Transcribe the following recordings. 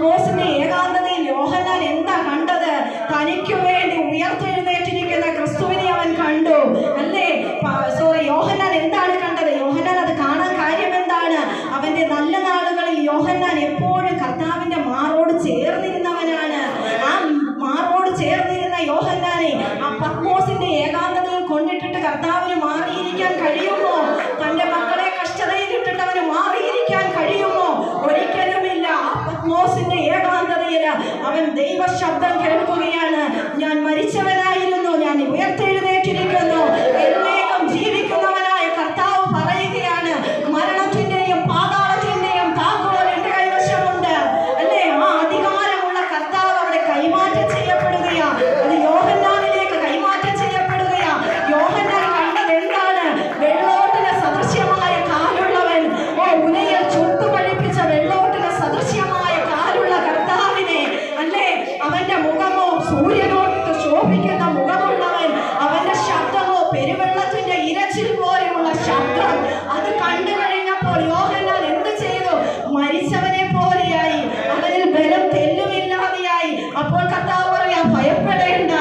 പത്മോസിന്റെ ഏകാന്തതയിൽ യോഹന്നാൻ എന്താ കണ്ടത്? തനിക്ക് വേണ്ടി ഉയർത്തെഴുന്നേറ്റിരിക്കുന്ന ക്രിസ്തുവിനെ അവൻ കണ്ടു. അല്ലേ? സോറി യോഹന്നാൻ എന്താണ് കണ്ടത്? യോഹന്നാൻ അത് കാണാൻ കാര്യം എന്താണ്? അവന്റെ നല്ല നാളുകളിൽ യോഹന്നാൻ എപ്പോഴും കർത്താവിന്റെ മാറോട് ചേർന്നിരുന്നവനാണ്. ആ മാറോട് ചേർന്നിരുന്ന യോഹന്നാനെ ആ പത്മോസിന്റെ ഏകാന്തതയിൽ കൊണ്ടിട്ടിട്ട് കർത്താവിന് മാറിയിരിക്കാൻ കഴിയുമോ തന്റെ മക്കളെ കഷ്ടതയിൽ ഇട്ടിട്ട് അവന് മാറിയിരിക്കാൻ കഴിയുമോ ഒരിക്കലുമില്ല ആ പത്മോസിന്റെ ഏകാന്തതയിൽ അവൻ ദൈവ ശബ്ദം കേൾക്കുകയാണ്. ഞാൻ മരിച്ചവനായിരുന്നു. ഞാൻ ഉയർത്തെഴുന്നേറ്റിരിക്കുന്നു. പെരുവെള്ളത്തിന്റെ ഇരച്ചിൽ പോലെയുള്ള ശബ്ദം. അത് കണ്ടു കഴിഞ്ഞപ്പോൾ യോഹന്നാൻ എന്ത് ചെയ്തു? മരിച്ചവനെ പോലെയായി. അവനിൽ ബലം തെല്ലുമില്ലാതെയായി. അപ്പോൾ കർത്താവ് പറയാ ഭയപ്പെടേണ്ട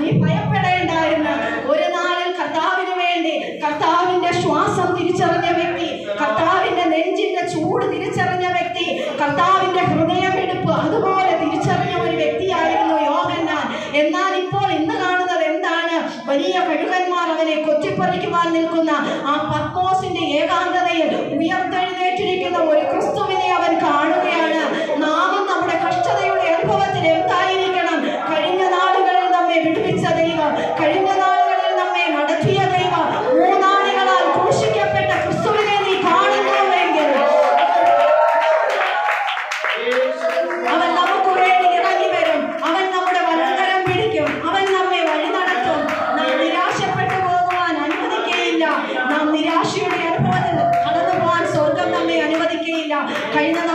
നീ ഭയപ്പെടേണ്ട എന്ന് ഒരു നാളിൽ കർത്താവിന് വേണ്ടി കർത്താവിന്റെ ശ്വാസം തിരിച്ചറിഞ്ഞ വ്യക്തി കർത്താവിന്റെ നെഞ്ചിന്റെ ചൂട് തിരിച്ചറിഞ്ഞ വ്യക്തി കർത്താവിന്റെ ഹൃദയമെടുപ്പ് അതുപോലെ തിരിച്ചറിഞ്ഞ ഒരു വ്യക്തിയായിരുന്നു യോഹന്നാൻ എന്നാൽ ഇപ്പോൾ ഇന്ന് കാണുന്നത് എന്താണ് വലിയ കഴുകന്മാർ അവനെ കൊത്തിപ്പറിക്കുവാൻ നിൽക്കുന്ന ആ പത്മോസിന്റെ ഏകാന്തതയിൽ final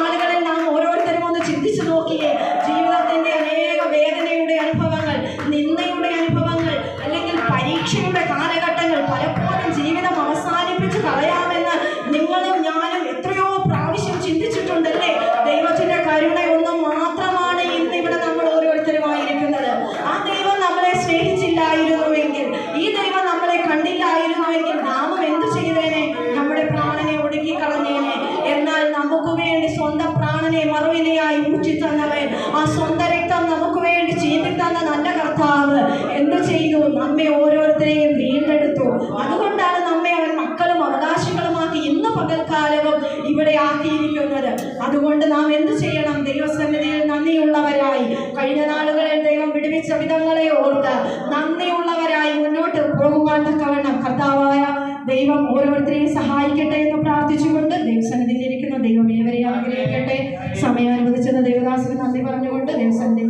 വേണ്ടി സ്വന്തം പ്രാണനെ മറുവിലയായി ഊറ്റി തന്നവൻ ആ സ്വന്തം രക്തം നമുക്ക് വേണ്ടി ചീന്തി തന്ന നല്ല കർത്താവ് എന്ത് ചെയ്തു? നമ്മെ ഓരോരുത്തരെയും വീണ്ടെടുത്തു. അതുകൊണ്ടാണ് നമ്മെ അവൻ മക്കളും അവകാശങ്ങളുമാക്കി ഇന്ന് പകൽക്കാലവും ഇവിടെ ആക്കിയിരിക്കുന്നത്. അതുകൊണ്ട് നാം എന്ത് ചെയ്യണം? ദൈവസന്നിധിയിൽ നന്ദിയുള്ളവരായി. കഴിഞ്ഞ നാളുകളിൽ ദൈവം വിടുവിച്ച വിധങ്ങളെ ഓർത്ത് നന്ദിയുള്ളവരായി മുന്നോട്ട് പോകുവാൻ തക്കവണ്ണം കർത്താവായ ദൈവം ഓരോരുത്തരെയും സഹായിക്കട്ടെ എന്ന് പ്രാർത്ഥിച്ചുകൊണ്ട് ദൈവസന്നിധിയിൽ ദൈവദാസന് നന്ദി പറഞ്ഞുകൊണ്ട് ദൈവസന്നിധി